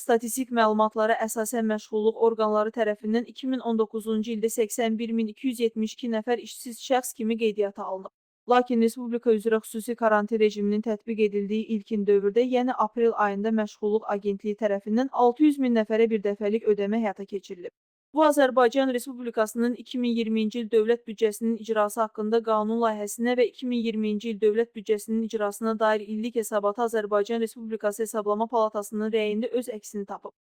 Statistik məlumatlara əsasən məşğulluq orqanları tərəfindən 2019-cu ildə 81272 nəfər işsiz şəxs kimi qeydiyyata alınıb. Lakin respublika üzrə xüsusi karantin rejiminin tətbiq edildiyi ilkin dövrdə, yəni aprel ayında Məşğulluq Agentliyi tərəfindən 600 min nəfərə birdəfəlik ödəmə həyata keçirilib. Bu Azərbaycan Respublikasının 2020-ci il dövlət büdcəsinin icrası haqqında qanun layihəsinə və 2020-ci il dövlət büdcəsinin icrasına dair illik hesabatı Azərbaycan Respublikası Hesablama Palatasının rəyində öz əksini tapıb.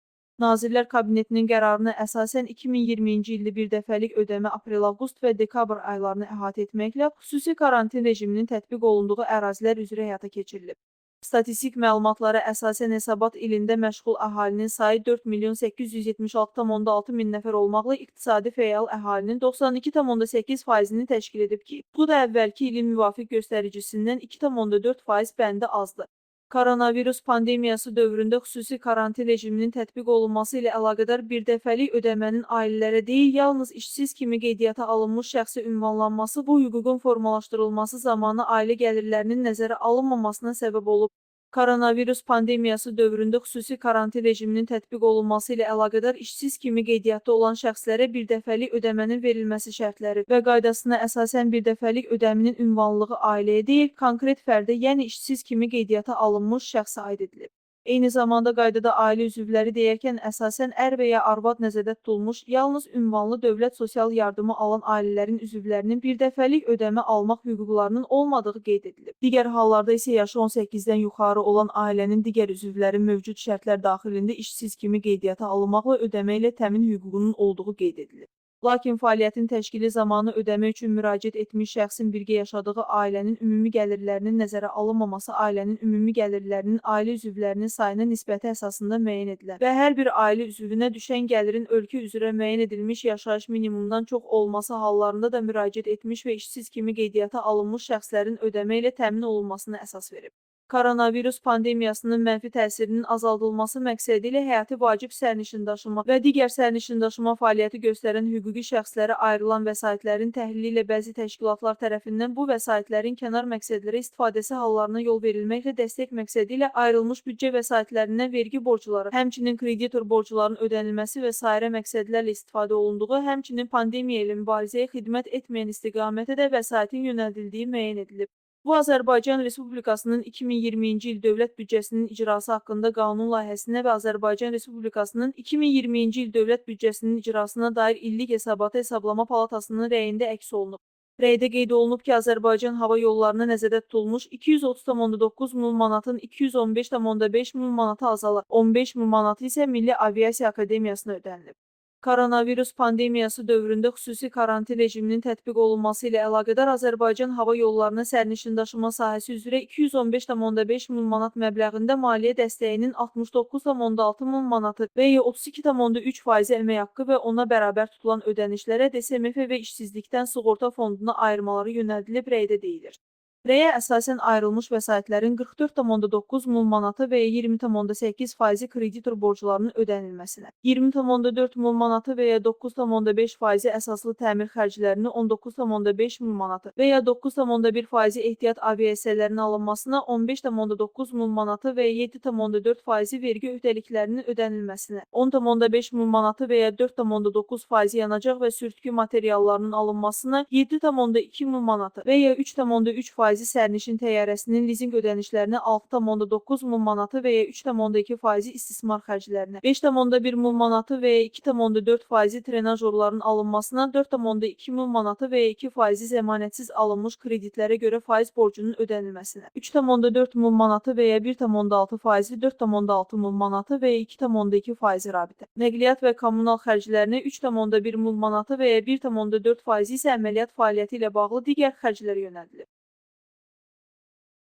Nazirlər Kabinetinin qərarına əsasən 2020-ci ildə birdəfəlik ödəmə aprel-avqust və dekabr aylarını əhatə etməklə xüsusi karantin rejiminin tətbiq olunduğu ərazilər üzrə həyata keçirilib. Statistik məlumatlara əsasən hesabat ilində məşğul əhalinin sayı 4 milyon 876,6 min nəfər olmaqla iqtisadi fəal əhalinin 92,8 faizini təşkil edib ki, bu da əvvəlki ilin müvafiq göstəricisindən 2,4 faiz bəndə azdır. Koronavirus pandemiyası dövründə xüsusi karantin rejiminin tətbiq olunması ilə əlaqədar birdəfəlik ödəmənin ailələrə deyil, yalnız işsiz kimi qeydiyyata alınmış şəxsə ünvanlanması bu hüququn formalaşdırılması zamanı ailə gəlirlərinin nəzərə alınmamasına səbəb olub. Koronavirus pandemiyası dövründə xüsusi karantin rejiminin tətbiq olunması ilə əlaqədar işsiz kimi qeydiyyatda olan şəxslərə birdəfəlik ödəmənin verilməsi şərtləri və qaydasına əsasən birdəfəlik ödəminin ünvanlığı ailəyə deyil, konkret fərdə, yəni işsiz kimi qeydiyyata alınmış şəxsə aid edilib. Eyni zamanda qaydada ailə üzvləri deyərkən əsasən ər və ya arvad nəzərdə tutulmuş, yalnız ünvanlı dövlət sosial yardımı alan ailələrin üzvlərinin birdəfəlik ödəmə almaq hüquqlarının olmadığı qeyd edilib. Digər hallarda isə yaşı 18-dən yuxarı olan ailənin digər üzvləri mövcud şərtlər daxilində işsiz kimi qeydiyyata alınmaqla ödəmə ilə təmin hüququnun olduğu qeyd edilib. Lakin fəaliyyətin təşkili zamanı ödəmə üçün müraciət etmiş şəxsin birgə yaşadığı ailənin ümumi gəlirlərinin nəzərə alınmaması ailənin ümumi gəlirlərinin ailə üzvlərinin sayına nisbəti əsasında müəyyən edilər və hər bir ailə üzvünə düşən gəlirin ölkə üzrə müəyyən edilmiş yaşayış minimumdan çox olması hallarında da müraciət etmiş və işsiz kimi qeydiyyata alınmış şəxslərin ödəmə ilə təmin olunmasına əsas verib. Koronavirus pandemiyasının mənfi təsirinin azaldılması məqsədi ilə həyati vacib sərnişin daşıma və digər sərnişin daşıma fəaliyyəti göstərən hüquqi şəxslərə ayrılan vəsaitlərin təhlili ilə bəzi təşkilatlar tərəfindən bu vəsaitlərin kənar məqsədlərə istifadəsi hallarına yol verilməklə dəstək məqsədi ayrılmış büdcə vəsaitlərindən vergi borcları, həmçinin kreditor borclarının ödənilməsi və sairə məqsədlərlə istifadə olunduğu, həmçinin pandemiya ilə mübarizəyə xidmət etməyən istiqamətə də vəsaitin yönəldildiyi müəyyən edilib. Bu Azərbaycan Respublikasının 2020-ci il dövlət büdcəsinin icrası haqqında qanun layihəsinə və Azərbaycan Respublikasının 2020-ci il dövlət büdcəsinin icrasına dair illik hesabatı Hesablama Palatasının rəyində əks olunub. Rəydə qeyd olunub ki, Azərbaycan hava yollarına nəzərdə tutulmuş 230,9 min manatın 215,5 min manatı azalır, 15 min manatı isə Milli Aviasiya Akademiyasına ödənilib. Koronavirus pandemiyası dövründə xüsusi karantin rejiminin tətbiq olunması ilə əlaqədar Azərbaycan hava yollarına sərnişin daşıma sahəsi üzrə 215,5 min manat məbləğində maliyyə dəstəyinin 69,6 min manatı və ya 32,3 faizi əmək haqqı və ona bərabər tutulan ödənişlərə DSMF və işsizlikdən sığorta fonduna ayırmaları yönəldilib rəydə deyilir. Rəyə əsasən ayrılmış vəsaitlərin 44,9 min manatı və ya 20,8 faizi kreditor borclarının ödənilməsinə, 20,4 min manatı və ya 9,5 faizi əsaslı təmir xərclərini 19,5 min manatı və ya 9,1 faizi ehtiyat aviasiyalarının alınmasına, 15,9 min manatı və ya 7,4 faizi vergi öhdəliklərinin ödənilməsinə, 10,5 min manatı və ya 4,9 faizi yanacaq və sürtükü materiallarının alınmasına, 7,2 min manatı və ya 3,3 faizi faizi sərnişin təyyarəsinin lizinq ödənişlərinə 6,9 min manatı və ya 3,2 faizi istismar xərclərinə, 5,1 min manatı və ya 2,4 faizi trenajorların alınmasına, 4,2 min manatı və ya 2 faizi zəmanətsiz alınmış kreditlərə görə faiz borcunun ödənilməsinə, 3,4 min manatı və ya 1,6 faizi 4,6 min manatı və ya 2,2 faizi rabitə, nəqliyyat və kommunal xərclərinə 3,1 min manatı və ya 1,4 faizi isə əməliyyat fəaliyyəti ilə bağlı digər xərclərə yönəldilib.